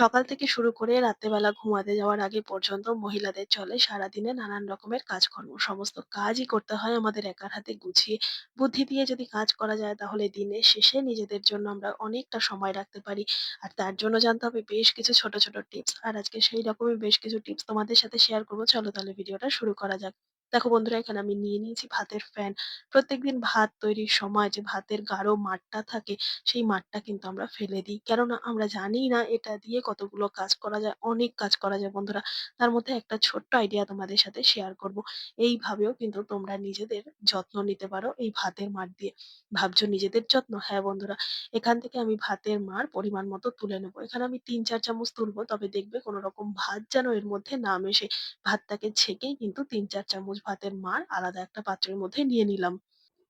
সকাল থেকে শুরু করে রাত্রেবেলা ঘুমাতে যাওয়ার আগে পর্যন্ত মহিলাদের চলে সারাদিনে নানান রকমের কাজকর্ম। সমস্ত কাজই করতে হয় আমাদের একার হাতে গুছিয়ে। বুদ্ধি দিয়ে যদি কাজ করা যায় তাহলে দিনের শেষে নিজেদের জন্য আমরা অনেকটা সময় রাখতে পারি। আর তার জন্য জানতে হবে বেশ কিছু ছোট, ছোট টিপস। আর আজকে সেই রকমই বেশ কিছু টিপস তোমাদের সাথে শেয়ার করব চলো তাহলে ভিডিওটা শুরু করা যাক। দেখো বন্ধুরা এখানে আমি নিয়ে নিয়েছি ভাতের ফ্যান। প্রত্যেকদিন ভাত তৈরির সময় যে ভাতের গাঢ় মাড়টা থাকে সেই মাড়টা কিন্তু আমরা ফেলে দিই। কেননা আমরা জানিই না এটা দিয়ে কতগুলো কাজ করা যায়। অনেক কাজ করা যায় বন্ধুরা। তার মধ্যে একটা ছোট্ট আইডিয়া তোমাদের সাথে শেয়ার করব। এইভাবেও কিন্তু তোমরা নিজেদের যত্ন নিতে পারো এই ভাতের মাড় দিয়ে। ভাবছ নিজেদের যত্ন? হ্যাঁ বন্ধুরা, এখান থেকে আমি ভাতের মাড় পরিমাণ মতো তুলে নেব এখানে আমি ৩-৪ চামচ তুলবো। তবে দেখবে কোনো রকম ভাত যেন এর মধ্যে না মেশে। ভাতটাকে ছেঁকেই কিন্তু ৩-৪ চামচ ভাতের মার আলাদা একটা পাত্রের মধ্যে নিয়ে নিলাম।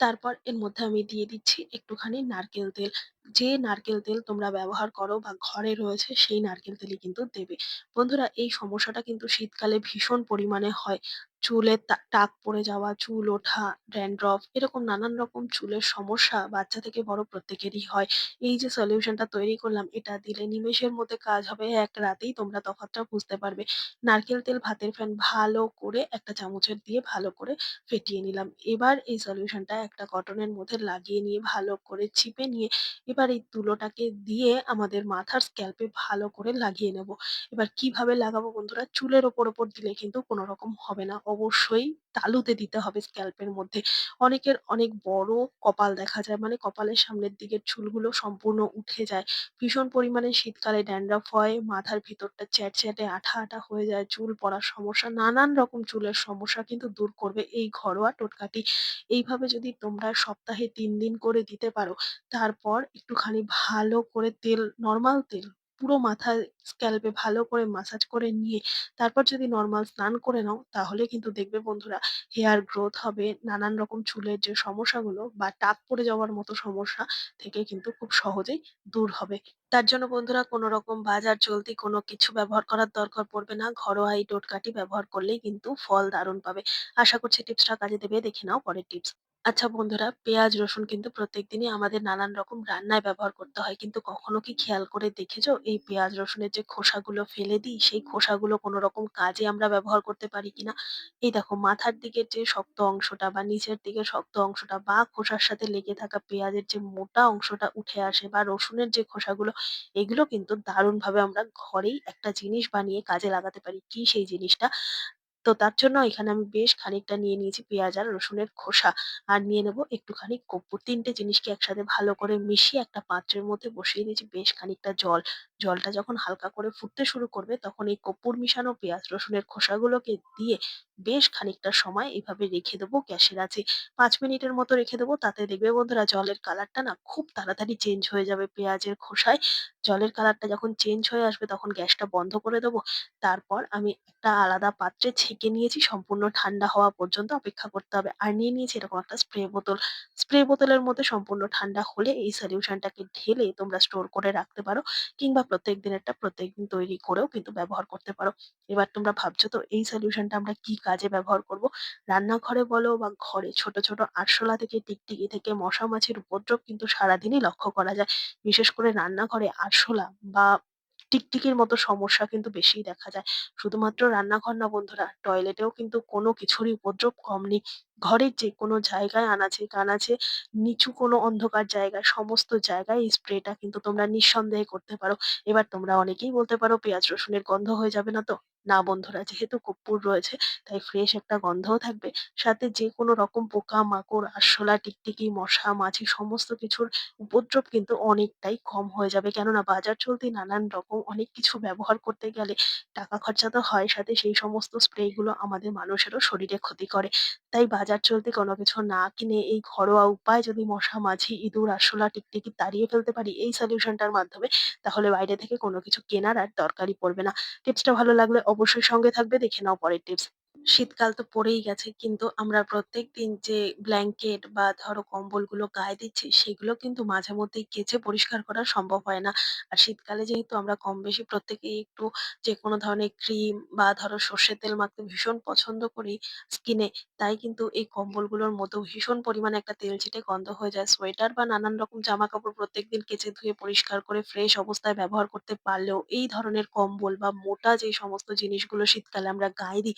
তারপর এর মধ্যে আমি দিয়ে দিচ্ছি একটুখানি নারকেল তেল। যে নারকেল তেল তোমরা ব্যবহার করো বা ঘরে রয়েছে সেই নারকেল তেলই কিন্তু দেবে। বন্ধুরা, এই সমস্যাটা কিন্তু শীতকালে ভীষণ পরিমাণে হয়। চুলের তা টাক পড়ে যাওয়া, চুল ওঠা, ড্যান্ড্রফ এরকম নানান রকম চুলের সমস্যা বাচ্চা থেকে বড় প্রত্যেকেরই হয়। এই যে সলিউশনটা তৈরি করলাম এটা দিলে নিমেষের মধ্যে কাজ হবে। এক রাতেই তোমরা তফাৎটা বুঝতে পারবে। নারকেল তেল, ভাতের ফ্যান ভালো করে একটা চামচের দিয়ে ভালো করে ফেটিয়ে নিলাম। এবার এই সলিউশনটা একটা কটনের মধ্যে লাগিয়ে নিয়ে ভালো করে ছিপে নিয়ে এবার এই তুলোটাকে দিয়ে আমাদের মাথার স্ক্যাল্পে ভালো করে লাগিয়ে নেব। এবার কীভাবে লাগাবো বন্ধুরা? চুলের ওপর, ওপর দিলে কিন্তু কোনো রকম হবে না। অবশ্যই তালুতে দিতে হবে স্ক্যাল্পের মধ্যে। অনেকের অনেক বড় কপাল দেখা যায়। মানে কপালের সামনের দিকের চুলগুলো সম্পূর্ণ উঠে যায়। ভীষণ পরিমাণে শীতকালে ড্যান্ড্রফ হয়। মাথার ভিতরটা চ্যাটচ্যাটে আঠা, আঠা হয়ে যায়। চুল পড়ার সমস্যা, নানান রকম চুলের সমস্যা কিন্তু দূর করবে এই ঘরোয়া টোটকাটি। এইভাবে যদি তোমরা সপ্তাহে তিন দিন করে দিতে পারো, তারপর একটুখানি ভালো করে তেল, নরমাল তেল পুরো মাথায় স্ক্যাল্পে ভালো করে মাসাজ করে নিয়ে তারপর যদি নরমাল স্নান করে নাও, তাহলে কিন্তু দেখবে বন্ধুরা হেয়ার গ্রোথ হবে। নানান রকম চুলের যে সমস্যাগুলো বা টাক পড়ে যাওয়ার মতো সমস্যা থেকে কিন্তু খুব সহজেই দূর হবে। তার জন্য বন্ধুরা কোনো রকম বাজার চলতি কোনো কিছু ব্যবহার করার দরকার পড়বে না। ঘরোয়া এই টোটকাটি ব্যবহার করলেই কিন্তু ফল দারুণ পাবে। আশা করছি টিপসটা কাজে দেবে। দেখে নাও পরের টিপস। আচ্ছা বন্ধুরা, পেঁয়াজ, রসুন কিন্তু প্রত্যেকদিনই আমাদের নানান রকম রান্নায় ব্যবহার করতে হয়। কিন্তু কখনো কি খেয়াল করে দেখেছ এই পেঁয়াজ, রসুনের যে খোসাগুলো ফেলে দিই, সেই খোসাগুলো কোনো রকম কাজে আমরা ব্যবহার করতে পারি কিনা? এই দেখো মাথার দিকের যে শক্ত অংশটা বা নিচের দিকের শক্ত অংশটা বা খোসার সাথে লেগে থাকা পেঁয়াজের যে মোটা অংশটা উঠে আসে বা রসুনের যে খোসাগুলো, এগুলো কিন্তু দারুণভাবে আমরা ঘরেই একটা জিনিস বানিয়ে কাজে লাগাতে পারি। কি সেই জিনিসটা? তো তার জন্য এখানে আমি বেশ খানিকটা নিয়ে নিয়েছি পেঁয়াজ আর রসুনের খোসা। আর নিয়ে নেব একটুখানি কর্পূর। তিনটে জিনিসকে একসাথে ভালো করে মিশিয়ে একটা পাত্রের মধ্যে বসিয়ে দিয়েছি বেশ খানিকটা জল। জলটা যখন হালকা করে ফুটতে শুরু করবে তখন এই কর্পূর মিশানো পেঁয়াজ, রসুনের খোসাগুলোকে দিয়ে বেশ খানিকটা সময় এভাবে রেখে দেবো গ্যাসের আঁচে। ৫ মিনিটের মতো রেখে দেবো। তাতে দেখবে বন্ধুরা জলের কালারটা না খুব তাড়াতাড়ি চেঞ্জ হয়ে যাবে পেঁয়াজের খোসায়। জলের কালারটা যখন চেঞ্জ হয়ে আসবে তখন গ্যাসটা বন্ধ করে দেবো। তারপর আমি একটা আলাদা পাত্রে ছেঁকে নিয়েছি সম্পূর্ণ ঠান্ডা হওয়া পর্যন্ত অপেক্ষা করতে হবে। আর নিয়ে নিয়েছি এরকম একটা স্প্রে বোতল। স্প্রে বোতলের মধ্যে সম্পূর্ণ ঠান্ডা হলে এই সলিউশনটাকে ঢেলে তোমরা স্টোর করে রাখতে পারো কিংবা প্রত্যেক দিনেরটা প্রত্যেকদিন তৈরি করেও কিন্তু ব্যবহার করতে পারো। এবার তোমরা ভাবছ তো এই সলিউশনটা আমরা কি কাজে ব্যবহার করব? রান্নাঘরে বলো বা ঘরে ছোট, ছোট আরশোলা থেকে টিকটিকি থেকে মশা মাছির উপদ্রব কিন্তু সারাদিনই লক্ষ্য করা যায়। বিশেষ করে রান্নাঘরে আরশোলা বা টিকটিকির মতো সমস্যা কিন্তু বেশিই দেখা যায়। শুধুমাত্র রান্নাঘর না বন্ধুরা, টয়লেটেও কিন্তু কোনো কিছুরই উপদ্রব কম নেই। ঘরের যে কোনো জায়গায় আনাচে-কানাচে নিচু কোনো অন্ধকার জায়গায় সমস্ত জায়গায় এই স্প্রেটা কিন্তু তোমরা নিঃসন্দেহে করতে পারো। এবার তোমরা অনেকেই বলতে পারো পেঁয়াজ রসুনের গন্ধ হয়ে যাবে না তো? না বন্ধুরা যেহেতু কর্পূর রয়েছে তাই ফ্রেশ একটা গন্ধও থাকবে। সাথে যেকোনো রকম পোকা-মাকড়, আরশোলা, টিকটিকি, মশা, মাছি সমস্ত কিছুর উপদ্রব কিন্তু অনেকটাই কম হয়ে যাবে। কেননা বাজার চলতি নানান রকম অনেক কিছু ব্যবহার করতে গেলে টাকা খরচা তো হয়, সাথে সেই সমস্ত স্প্রে গুলো আমাদের মানুষেরও শরীরে ক্ষতি করে। তাই বাজার চলতি কোনো কিছু না কিনে এই ঘরোয়া উপায় যদি মশা, মাছি, ইঁদুর, আরশোলা, টিকটিকি তাড়িয়ে ফেলতে পারি এই সলিউশনটার মাধ্যমে, তাহলে বাইরে থেকে কোনো কিছু কেনার আর দরকারই পড়বে না। টিপসটা ভালো লাগলে অবশ্যই সঙ্গে থাকবে। দেখে নাও পরের টিপস। শীতকাল তো পড়েই গেছে। কিন্তু আমরা প্রত্যেক দিন যে ব্ল্যাঙ্কেট বা ধরো কম্বলগুলো গায়ে দিচ্ছি, সেগুলো কিন্তু মাঝে মধ্যেই কেচে পরিষ্কার করা সম্ভব হয় না। আর শীতকালে যেহেতু আমরা কম বেশি প্রত্যেকেই একটু যেকোনো ধরনের ক্রিম বা ধরো সর্ষের তেল মাখতে ভীষণ পছন্দ করি স্কিনে, তাই কিন্তু এই কম্বলগুলোর মতো ভীষণ পরিমাণে একটা তেল ছিটে গন্ধ হয়ে যায়। সোয়েটার বা নানান রকম জামাকাপড় প্রত্যেকদিন কেচে ধুয়ে পরিষ্কার করে ফ্রেশ অবস্থায় ব্যবহার করতে পারলেও, এই ধরনের কম্বল বা মোটা যে সমস্ত জিনিসগুলো শীতকালে আমরা গায়ে দিই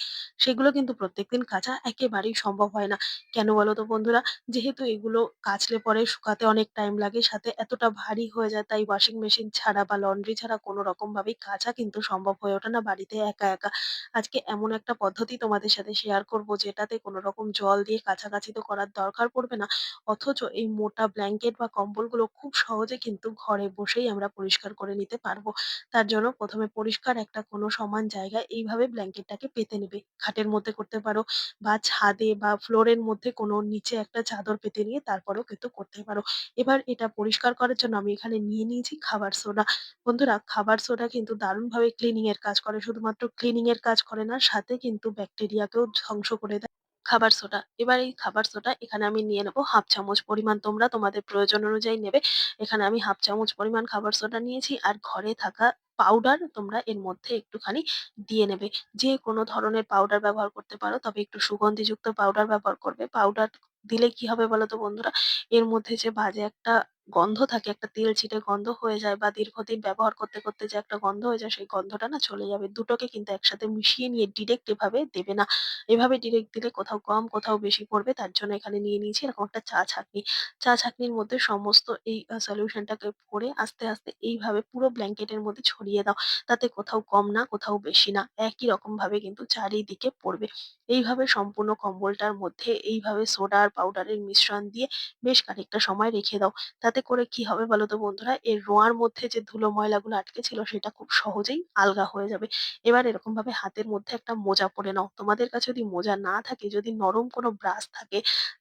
সেগুলো কিন্তু প্রত্যেকদিন কাচা একেবারেই সম্ভব হয় না। কেন বলো তো বন্ধুরা? যেহেতু এগুলো কাচলে পরে শুকাতে অনেক টাইম লাগে, সাথে এতটা ভারী হয়ে যায় তাই ওয়াশিং মেশিন ছাড়া বা লন্ড্রি ছাড়া কোনো রকমভাবেই কাচা কিন্তু সম্ভব হয়ে ওঠে না বাড়িতে একা, একা। আজকে এমন একটা পদ্ধতি তোমাদের সাথে শেয়ার করব যেটাতে কোনো রকম জল দিয়ে কাছাকাছি তো করার দরকার পড়বে না। অথচ এই মোটা ব্ল্যাঙ্কেট বা কম্বলগুলো খুব সহজে কিন্তু ঘরে বসেই আমরা পরিষ্কার করে নিতে পারব। তার জন্য প্রথমে পরিষ্কার একটা কোনো সমান জায়গায় এইভাবে ব্ল্যাঙ্কেটটাকে পেতে নেবে। খাটের মধ্যে করতে পারো বা ছাদে বা ফ্লোরের মধ্যে কোনো নিচে একটা চাদর পেতে নিয়ে তারপরেও কিন্তু করতে পারো। এবার এটা পরিষ্কার করার জন্য আমি এখানে নিয়ে নিয়েছি খাবার সোডা। বন্ধুরা খাবার সোডা কিন্তু দারুণভাবে ক্লিনিং এর কাজ করে। শুধুমাত্র ক্লিনিং এর কাজ করে না, সাথে কিন্তু ব্যাকটেরিয়াকেও ধ্বংস করে দেয় খাবার সোডা। এবার এই খাবার সোডা এখানে আমি নিয়ে নেব ১/২ চামচ পরিমাণ। তোমরা তোমাদের প্রয়োজন অনুযায়ী নেবে। এখানে আমি ১/২ চামচ পরিমাণ খাবার সোডা নিয়েছি। আর ঘরে থাকা পাউডার তোমরা এর মধ্যে একটুখানি দিয়ে নেবে। যে কোনো ধরনের পাউডার ব্যবহার করতে পারো। তবে একটু সুগন্ধিযুক্ত পাউডার ব্যবহার করবে। পাউডার দিলে কি হবে বলো তো বন্ধুরা? এর মধ্যে যে বাজে একটা গন্ধ থাকে, একটা তেল ছিটে গন্ধ হয়ে যায় বা দীর্ঘদিন ব্যবহার করতে, করতে যে একটা গন্ধ হয়ে যায় সেই গন্ধটা না চলে যাবে। দুটোকে কিন্তু একসাথে মিশিয়ে নিয়ে ডিরেক্ট এভাবে দেবে না। এভাবে ডিরেক্ট দিলে কোথাও কম, কোথাও বেশি পড়বে। তার জন্য এখানে নিয়ে নিয়েছি এরকম একটা চা ছাঁকনি। চা ছাঁকনির মধ্যে সমস্ত এই সলিউশনটাকে ভরে আস্তে, আস্তে এইভাবে পুরো ব্ল্যাঙ্কেটের মধ্যে ছড়িয়ে দাও। তাতে কোথাও কম না, কোথাও বেশি না। একই রকমভাবে কিন্তু চারিদিকে পড়বে। এইভাবে সম্পূর্ণ কম্বলটার মধ্যে এইভাবে সোডা আর পাউডারের মিশ্রণ দিয়ে বেশ খানিকটা সময় রেখে দাও। তাতে করে কি হবে বলো তো বন্ধুরা? এর রোঁয়ার মধ্যে যে ধুলো ময়লাগুলো আটকে ছিল সেটা খুব সহজেই আলগা হয়ে যাবে। এবার এরকম ভাবে হাতের মধ্যে একটা মোজা পরে নাও। তোমাদের কাছে যদি মোজা না থাকে, যদি নরম কোনো ব্রাশ থাকে,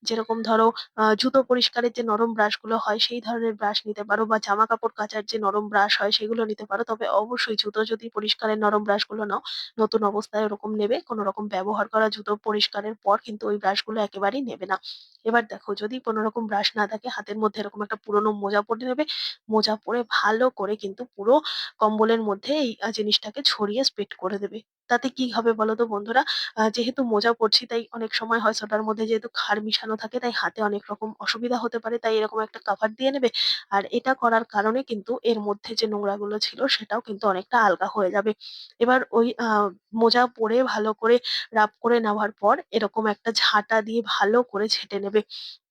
যেরকম ধরো জুতো পরিষ্কারের যে নরম ব্রাশগুলো হয় সেই ধরনের ব্রাশ নিতে পারো বা জামা কাপড় কাচার যে নরম ব্রাশ হয় সেগুলো নিতে পারো। তবে অবশ্যই জুতো যদি পরিষ্কারের নরম ব্রাশগুলো নাও, নতুন অবস্থায় ওরকম নেবে। কোনো রকম ব্যবহার করা জুতো পরিষ্কারের পর কিন্তু ওই ব্রাশগুলো একেবারেই নেবে না। এবার দেখো যদি কোনো রকম ব্রাশ না থাকে হাতের মধ্যে এরকম একটা পুরোনো মোজা পরে নেবে। মোজা পরে ভালো করে কিন্তু পুরো কম্বলের মধ্যে এই জিনিসটাকে ছড়িয়ে স্প্রেড করে দেবে। তাতে কি হবে বলো তো বন্ধুরা? যেহেতু মোজা পরছি তাই অনেক সময় হয় সেটার মধ্যে যেহেতু ক্ষার মিশানো থাকে, তাই হাতে অনেক রকম অসুবিধা হতে পারে। তাই এরকম একটা কভার দিয়ে নেবে। আর এটা করার কারণে কিন্তু এর মধ্যে যে নোংরাগুলো ছিল, সেটাও কিন্তু অনেকটা আলগা হয়ে যাবে। এবার ওই মোজা পরে ভালো করে রাব করে নেওয়ার পর এরকম একটা ঝাঁটা দিয়ে ভালো করে ঝেঁটে নেবে।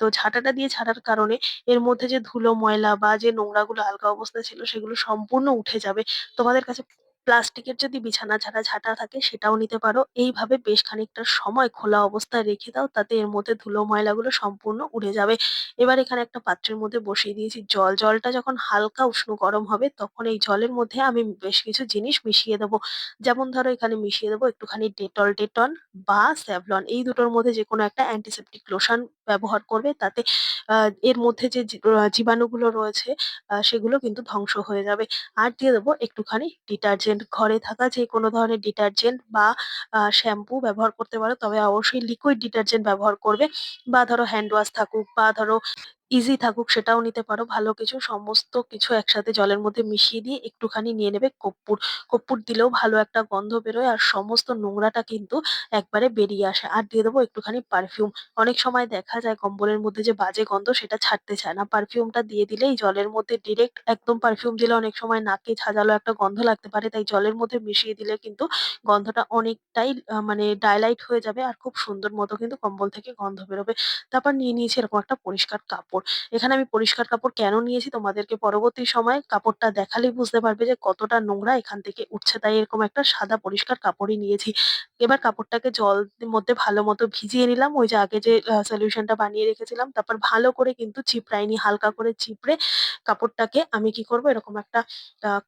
তো ঝাঁটাটা দিয়ে ঝাড়ার কারণে এর মধ্যে যে ধুলো, ময়লা বা যে নোংরাগুলো আলগা অবস্থায় ছিল, সেগুলো সম্পূর্ণ উঠে যাবে। তোমাদের কাছে প্লাস্টিকের যদি বিছানা ঝাড়া ঝাঁটা থাকে সেটাও নিতে পারো। এইভাবে বেশ খানিকটা সময় খোলা অবস্থায় রেখে দাও। তাতে এর মধ্যে ধুলো ময়লাগুলো সম্পূর্ণ উড়ে যাবে। এবার এখানে একটা পাত্রের মধ্যে বসিয়ে দিয়েছি জল। জলটা যখন হালকা উষ্ণ গরম হবে তখন এই জলের মধ্যে আমি বেশ কিছু জিনিস মিশিয়ে দেবো। যেমন ধরো এখানে মিশিয়ে দেবো একটুখানি ডেটল, ডেটল বা স্যাভলন এই দুটোর মধ্যে যেকোনো একটা অ্যান্টিসেপ্টিক লোশন ব্যবহার করবে। তাতে এর মধ্যে যে জীবাণুগুলো রয়েছে সেগুলো কিন্তু ধ্বংস হয়ে যাবে। আর দিয়ে দেবো একটুখানি ডিটারজেন্ট। ঘরে থাকা যে কোনো ধরনের ডিটারজেন্ট বা শ্যাম্পু ব্যবহার করতে পারো। তবে অবশ্যই লিকুইড ডিটারজেন্ট ব্যবহার করবে। বা ধরো হ্যান্ড ওয়াশ থাকুক বা ধরো ইজি থাকুক সেটাও নিতে পারো। ভালো কিছু, সমস্ত কিছু একসাথে জলের মধ্যে মিশিয়ে দিয়ে একটুখানি নিয়ে নেবে কর্পূর। কর্পূর দিলেও ভালো একটা গন্ধ বেরোয় আর সমস্ত নোংরাটা কিন্তু একবারে বেরিয়ে আসে। আর দিয়ে দেবো একটুখানি পারফিউম। অনেক সময় দেখা যায় কম্বলের মধ্যে যে বাজে গন্ধ সেটা ছাড়তে চায় না। পারফিউমটা দিয়ে দিলেই জলের মধ্যে ডিরেক্ট একদম পারফিউম দিলে অনেক সময় নাকে ঝাঁঝালো একটা গন্ধ লাগতে পারে। তাই জলের মধ্যে মিশিয়ে দিলে কিন্তু গন্ধটা অনেকটাই মানে ডাইলাইট হয়ে যাবে আর খুব সুন্দর মতো কিন্তু কম্বল থেকে গন্ধ বেরোবে। তারপর নিয়ে নিয়েছি এরকম একটা পরিষ্কার কাপড়। এখানে আমি পরিষ্কার কাপড় কেন নিয়েছি তোমাদেরকে পরবর্তী সময়ে কাপড়টা দেখালেই বুঝতে পারবে যে কতটা নোংরা এখান থেকে উঠছে। তাই এরকম একটা সাদা পরিষ্কার কাপড়ই নিয়েছি। এবার কাপড়টাকে জল মধ্যে ভালো মতো ভিজিয়ে নিলাম। ওই যে আগে যে সলিউশনটা বানিয়ে রেখেছিলাম। তারপর ভালো করে কিন্তু চিপড়ায় নিয়ে হালকা করে চিপড়ে কাপড়টাকে আমি কি করব, এরকম একটা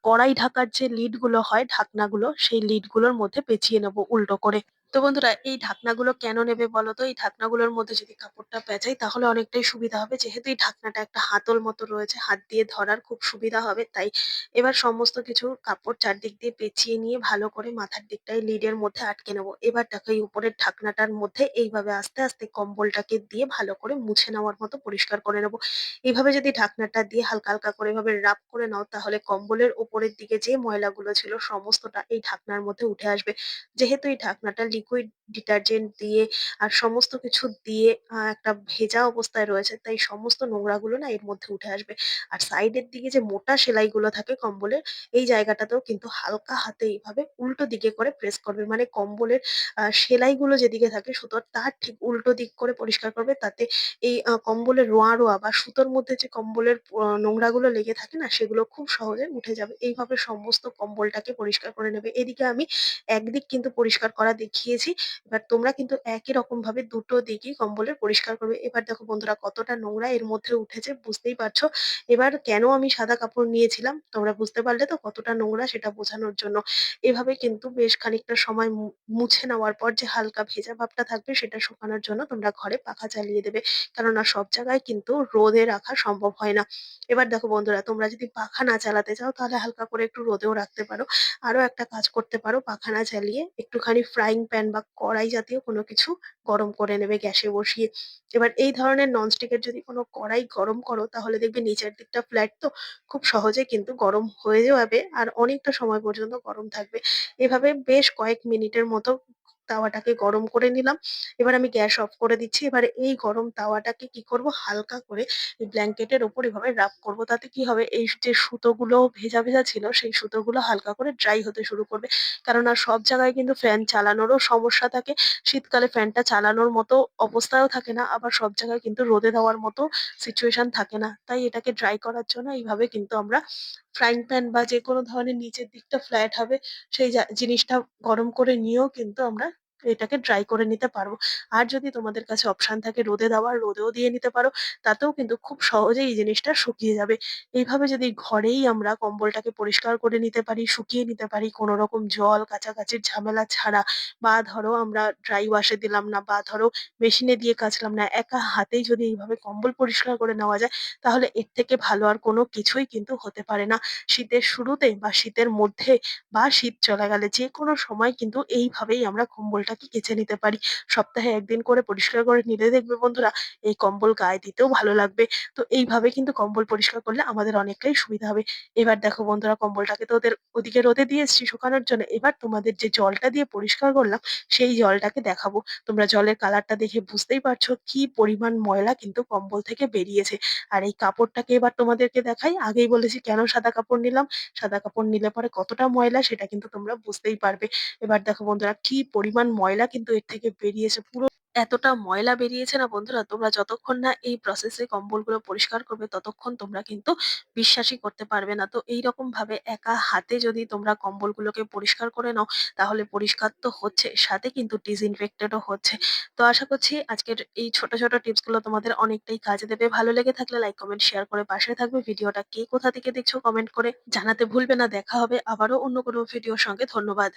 কড়াই ঢাকার যে লিডগুলো হয়, ঢাকনাগুলো, সেই লিডগুলোর মধ্যে পেঁচিয়ে নেব উল্টো করে। তো বন্ধুরা এই ঢাকনাগুলো কেন নেবে বলো তো? এই ঢাকনাগুলোর মধ্যে যদি কাপড়টা পেঁচাই তাহলে অনেকটাই সুবিধা হবে। যেহেতু এই ঢাকনাটা একটা হাতল মতো রয়েছে, হাত দিয়ে ধরার খুব সুবিধা হবে। তাই এবার সমস্ত কিছু কাপড় চারদিক দিয়ে পেঁচিয়ে নিয়ে ভালো করে মাথার দিকটায় লিডের মধ্যে আটকে নেব। এবার দেখো এই উপরের ঢাকনাটার মধ্যে এইভাবে আস্তে, আস্তে কম্বলটাকে দিয়ে ভালো করে মুছে নেওয়ার মতো পরিষ্কার করে নেব। এভাবে যদি ঢাকনাটা দিয়ে হালকা, হালকা করে এভাবে রাব করে নাও তাহলে কম্বলের উপরের দিকে যে ময়লাগুলো ছিল সমস্তটা এই ঢাকনার মধ্যে উঠে আসবে। যেহেতু এই ঢাকনাটা লিকুইড ডিটারজেন্ট দিয়ে আর সমস্ত কিছু দিয়ে একটা ভেজা অবস্থায় রয়েছে, তাই সমস্ত নোংরাগুলো না এর মধ্যে উঠে আসবে। আর সাইডের দিকে যে মোটা সেলাইগুলো থাকে কম্বলের, এই জায়গাটাতেও কিন্তু হালকা হাতে এইভাবে উল্টো দিকে করে প্রেস করবে। মানে কম্বলের আ সেলাইগুলো যেদিকে থাকে সুতোর তার ঠিক উল্টো দিক করে পরিষ্কার করবে। তাতে এই আ কম্বলের রোয়া রোয়া বা সুতোর মধ্যে যে কম্বলের আ নোংরাগুলো লেগে থাকে না, সেগুলো খুব সহজে উঠে যাবে। এইভাবে সমস্ত কম্বলটাকে পরিষ্কার করে নেবে। এদিকে আমি একদিক কিন্তু পরিষ্কার করা দেখিয়েছি। এবার তোমরা কিন্তু একই রকম ভাবে দুটো দিকই কম্বলের পরিষ্কার করবে। এবার দেখো বন্ধুরা কতটা নোংরা এর মধ্যে উঠেছে, বুঝতেই পারছ। এবার কেন আমি সাদা কাপড় নিয়েছিলাম তোমরা বুঝতে পারলে তো কতটা নোংরা সেটা বোঝানোর জন্য। এভাবে কিন্তু বেশ খানিকটা সময় মুছে নেওয়ার পর যে হালকা ভেজা ভাবটা থাকবে সেটা শুকানোর জন্য তোমরা ঘরে পাখা চালিয়ে দেবে। কেননা সব জায়গায় কিন্তু রোদে রাখা সম্ভব হয় না। এবার দেখো বন্ধুরা, তোমরা যদি পাখা না চালাতে চাও তাহলে হালকা করে একটু রোদেও রাখতে পারো। আরও একটা কাজ করতে পারো, পাখা না চালিয়ে একটুখানি ফ্রাইং প্যান বা কড়াই জাতীয় কোনো কিছু গরম করে নেবে গ্যাসে বসিয়ে। এবার এই ধরনের ননস্টিকের যদি কোনো কড়াই গরম করো, তাহলে দেখবে নিচের দিকটা ফ্ল্যাট তো খুব সহজে কিন্তু গরম হয়ে যাবে আর অনেকটা সময় পর্যন্ত গরম থাকবে। এভাবে বেশ কয়েক মিনিটের মতো তাওয়াটাকে গরম করে নিলাম। এবার আমি গ্যাস অফ করে দিচ্ছি। এবার এই গরম তাওয়াটাকে কি করব হালকা করে এই ব্ল্যাঙ্কেটের ওপর এভাবে রাব করব। তাতে কি হবে এই যে সুতোগুলো ভেজা, ভেজা ছিল সেই সুতোগুলো হালকা করে ড্রাই হতে শুরু করবে। কেননা সব জায়গায় কিন্তু ফ্যান চালানোরও সমস্যা থাকে। শীতকালে ফ্যানটা চালানোর মতো অবস্থায়ও থাকে না। আবার সব জায়গায় কিন্তু রোদে দেওয়ার মতো সিচুয়েশন থাকে না। তাই এটাকে ড্রাই করার জন্য এইভাবে কিন্তু আমরা ফ্রাইং প্যান বা যেকোনো ধরনের নিচের দিকটা ফ্ল্যাট হবে, সেই জিনিসটা গরম করে নিয়েও কিন্তু আমরা এটাকে ড্রাই করে নিতে পারব। আর যদি তোমাদের কাছে অপশন থাকে রোদে দেওয়ার, রোদেও দিয়ে নিতে পারো। তাতেও কিন্তু খুব সহজেই এই জিনিসটা শুকিয়ে যাবে। এইভাবে যদি ঘরেই আমরা কম্বলটাকে পরিষ্কার করে নিতে পারি, শুকিয়ে নিতে পারি কোনো রকম জল কাচাকাচির ঝামেলা ছাড়া বা ধরো আমরা ড্রাই ওয়াশে দিলাম না বা ধরো মেশিনে দিয়ে কাচলাম না, একা হাতেই যদি এইভাবে কম্বল পরিষ্কার করে নেওয়া যায় তাহলে এর থেকে ভালো আর কোনো কিছুই কিন্তু হতে পারে না। শীতের শুরুতে বা শীতের মধ্যে বা শীত চলে গেলে যেকোনো সময় কিন্তু এইভাবেই আমরা কম্বলটাকে কেচে নিতে পারি। সপ্তাহে একদিন করে পরিষ্কার করে নিলে দেখবে বন্ধুরা এই কম্বল গায়ে দিতেও ভালো লাগবে। তো এইভাবে কিন্তু কম্বল পরিষ্কার করলে আমাদের অনেকটাই সুবিধা হবে। এবার দেখো বন্ধুরা কম্বলটাকে তো ওদের ওদিকে রোদে দিয়ে এসেছি শুকানোর জন্য। এবার তোমাদের যে জলটা দিয়ে পরিষ্কার করলাম সেই জলটাকে দেখাবো। তোমরা জলের কালারটা দেখে বুঝতেই পারছ কি পরিমাণ ময়লা কিন্তু কম্বল থেকে বেরিয়েছে। আর এই কাপড়টাকে এবার তোমাদেরকে দেখাই। আগেই বলেছি কেন সাদা কাপড় নিলাম। সাদা কাপড় নিলে পরে কতটা ময়লা সেটা কিন্তু তোমরা বুঝতেই পারবে। এবার দেখো বন্ধুরা কি পরিমাণ ময়লা কিন্তু এর থেকে বেরিয়েছে। পুরো এতটা ময়লা বেরিয়েছে না বন্ধুরা তোমরা যতক্ষণ না এই প্রসেস কম্বলগুলো পরিষ্কার করবে ততক্ষণ তোমরা কিন্তু বিশ্বাসই করতে পারবে না। তো এইরকম ভাবে একা হাতে যদি তোমরা কম্বলগুলোকে পরিষ্কার করে নাও তাহলে পরিষ্কার তো হচ্ছে সাথে কিন্তু ডিসইনফেক্টেড ও হচ্ছে। তো আশা করছি আজকের এই ছোট, ছোট টিপসগুলো তোমাদের অনেকটাই কাজে দেবে। ভালো লেগে থাকলে লাইক, কমেন্ট, শেয়ার করে পাশে থাকবে। ভিডিওটা কে কোথা থেকে দেখছ কমেন্ট করে জানাতে ভুলবে না। দেখা হবে আবারও অন্য কোনো ভিডিওর সঙ্গে। ধন্যবাদ।